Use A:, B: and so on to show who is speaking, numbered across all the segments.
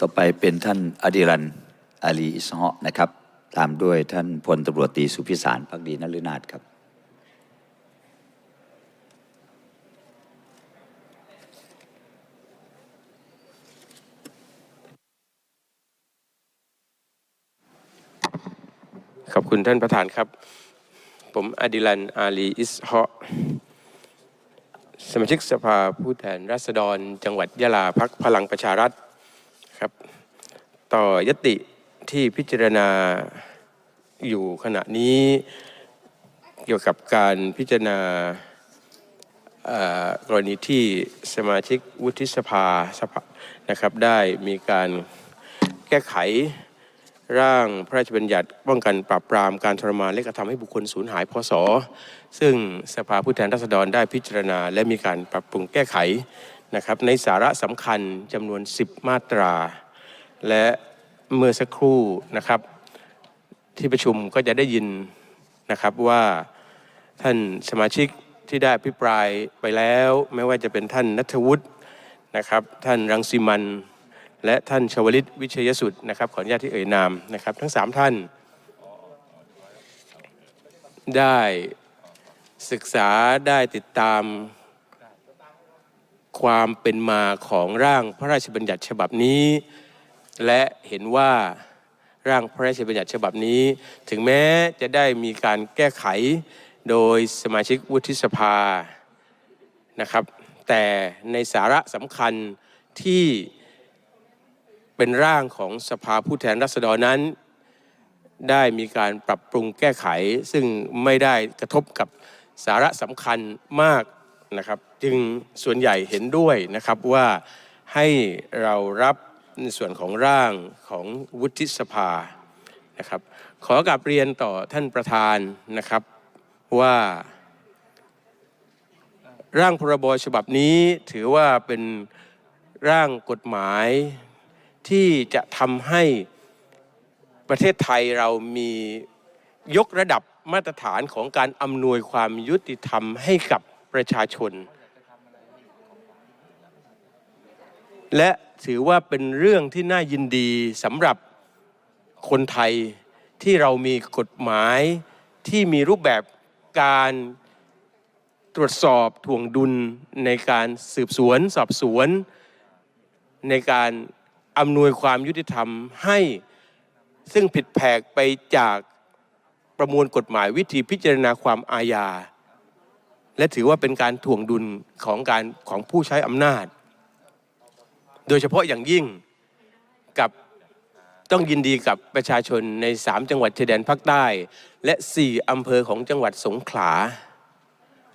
A: ต่อไปเป็นท่านอดิรันอาลีอิสฮะนะครับ ตามด้วยท่านพลตำรวจตีสุพิสารพักดีนฤนาถครับ
B: ขอบคุณท่านประธานครับ ผมอดิลันอาลีอิสฮะสมาชิกสภาผู้แทนราษฎร จังหวัดยะลาพักพลังประชารัฐ ครับ ต่อยติที่พิจารณาอยู่ขณะนี้เกี่ยวกับการพิจารณากรณีที่สมาชิกวุฒิสภาสภานะครับ ได้มีการแก้ไขร่างพระราชบัญญัติป้องกันปราบปรามการทรมานและกระทำให้บุคคลสูญหายพศซึ่งสภาผู้แทนราษฎรได้พิจารณา และมีการปรับปรุงแก้ไข นะครับในสาระสำคัญจำนวน 10 มาตรา และเมื่อสักครู่นะครับที่ประชุมก็จะได้ยินนะครับว่าท่านสมาชิกที่ได้อภิปรายไปแล้ว ไม่ว่าจะเป็นท่านนัทวุฒินะครับ ท่านรังสิมันและท่านชวลิตวิชยสุดนะครับขออนุญาตที่เอ่ยนามนะครับ ทั้งสามท่าน ได้ศึกษาได้ติดตาม ความเป็นมาของร่างพระราชบัญญัติฉบับนี้ และเห็นว่าร่างพระราชบัญญัติฉบับนี้ ถึงแม้จะได้มีการแก้ไขโดยสมาชิกวุฒิสภานะครับ แต่ในสาระสำคัญที่เป็นร่างของสภาผู้แทนราษฎรนั้น ได้มีการปรับปรุงแก้ไข ซึ่งไม่ได้กระทบกับสาระสำคัญมาก นะครับจึงส่วนใหญ่เห็นด้วยนะครับว่าให้เรารับในส่วนของร่างของวุฒิสภานะครับขอกลับเรียนต่อท่านประธานนะครับว่า ร่างพรบฉบับนี้ถือว่าเป็นร่างกฎหมายที่จะทำให้ประเทศไทยเรามียกระดับมาตรฐานของการอำนวยความยุติธรรมให้กับ ประชาชน และถือว่าเป็นเรื่องที่น่ายินดีสำหรับคนไทยที่เรามีกฎหมายที่มีรูปแบบการตรวจสอบถ่วงดุลในการสืบสวนสอบสวน ในการอำนวยความยุติธรรมให้ซึ่งผิดแผกไปจากประมวลกฎหมายวิธีพิจารณาความอาญา และถือว่าเป็นการถ่วงดุลของการของผู้ใช้อำนาจ โดยเฉพาะอย่างยิ่งกับต้องยินดีกับประชาชนใน 3 จังหวัดชายแดนภาคใต้ และ 4 อำเภอของจังหวัดสงขลา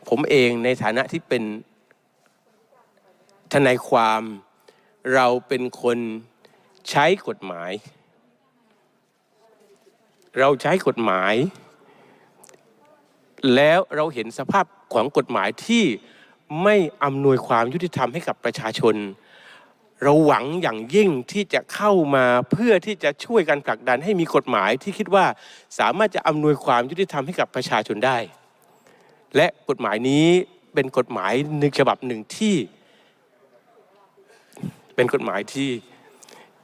B: ผมเองในฐานะที่เป็นทนายความเราเป็นคนใช้กฎหมาย เราใช้กฎหมาย แล้วเราเห็นสภาพ ของกฎหมายที่ไม่อำนวยความยุติธรรมให้กับประชาชน เราหวังอย่างยิ่งที่จะเข้ามาเพื่อที่จะช่วยกันผลักดันให้มีกฎหมายที่คิดว่าสามารถจะอำนวยความยุติธรรมให้กับประชาชนได้ และกฎหมายนี้เป็นกฎหมายหนึ่งฉบับหนึ่งที่ เป็นกฎหมายที่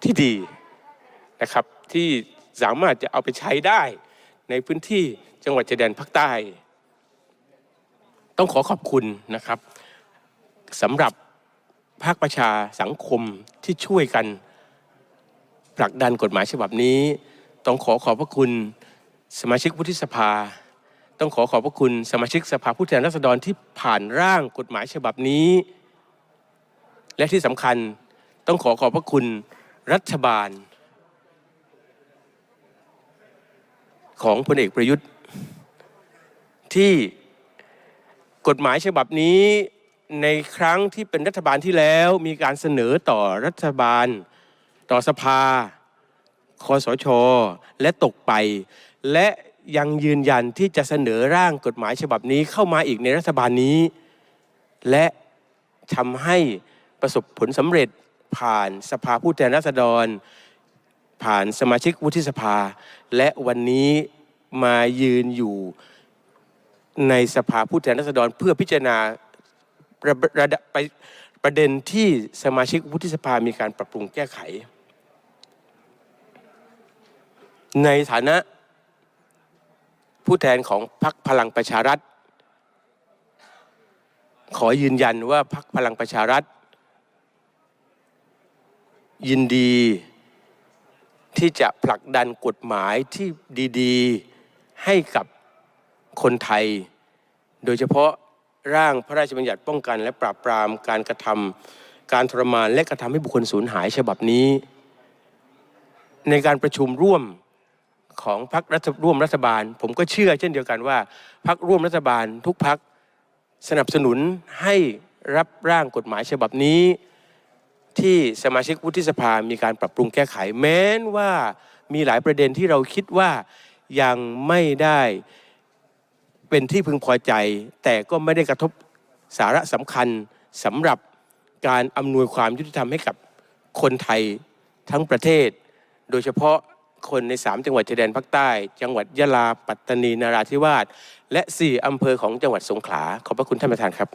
B: ที่ดีนะครับที่สามารถจะเอาไปใช้ได้ในพื้นที่จังหวัดชายแดนภาคใต้ ต้องขอขอบคุณนะครับสำหรับภาคประชาสังคมที่ช่วยกันผลักดันกฎหมายฉบับนี้ ต้องขอขอบพระคุณสมาชิกวุฒิสภา ต้องขอขอบพระคุณสมาชิกสภาผู้แทนราษฎรที่ผ่านร่างกฎหมายฉบับนี้ และที่สำคัญต้องขอขอบพระคุณรัฐบาล ของพลเอกประยุทธ์ที่ กฎหมายฉบับนี้ในครั้งที่เป็นรัฐบาลที่แล้วมีการเสนอต่อรัฐบาล ต่อสภาคอสช และตกไป และยังยืนยันที่จะเสนอร่างกฎหมายฉบับนี้เข้ามาอีกในรัฐบาลนี้ และทำให้ประสบผลสำเร็จผ่านสภาผู้แทนราษฎร ผ่านสมาชิกวุฒิสภา และวันนี้มายืนอยู่ ในสภาผู้แทนราษฎรเพื่อพิจารณาระระดับไปประเด็นที่สมาชิกวุฒิสภามีการปรับปรุงแก้ไข ในฐานะผู้แทนของพรรคพลังประชารัฐ ขอยืนยันว่าพรรคพลังประชารัฐ ยินดีที่จะผลักดันกฎหมายที่ดี ๆ ให้กับ คนไทย โดยเฉพาะร่างพระราชบัญญัติป้องกัน และปราบปรามการกระทำการทรมานและกระทำให้บุคคลสูญหายฉบับนี้ ในการประชุมร่วมของพรรครัฐร่วมรัฐบาล ผมก็เชื่อเช่นเดียวกันว่าพรรคร่วมรัฐบาลทุกพรรคสนับสนุนให้รับร่างกฎหมายฉบับนี้ ที่สมาชิกวุฒิสภามีการปรับปรุงแก้ไข แม้นว่ามีหลายประเด็นที่เราคิดว่ายังไม่ได้ เป็นที่พึงพอใจ แต่ก็ไม่ได้กระทบสาระสำคัญสำหรับการอำนวยความยุติธรรมให้กับคนไทยทั้งประเทศ โดยเฉพาะคนใน 3 จังหวัดชายแดนภาคใต้ จังหวัดยะลา ปัตตานี นราธิวาส และ 4 อำเภอของจังหวัดสงขลา ขอบพระคุณท่านประธานครับ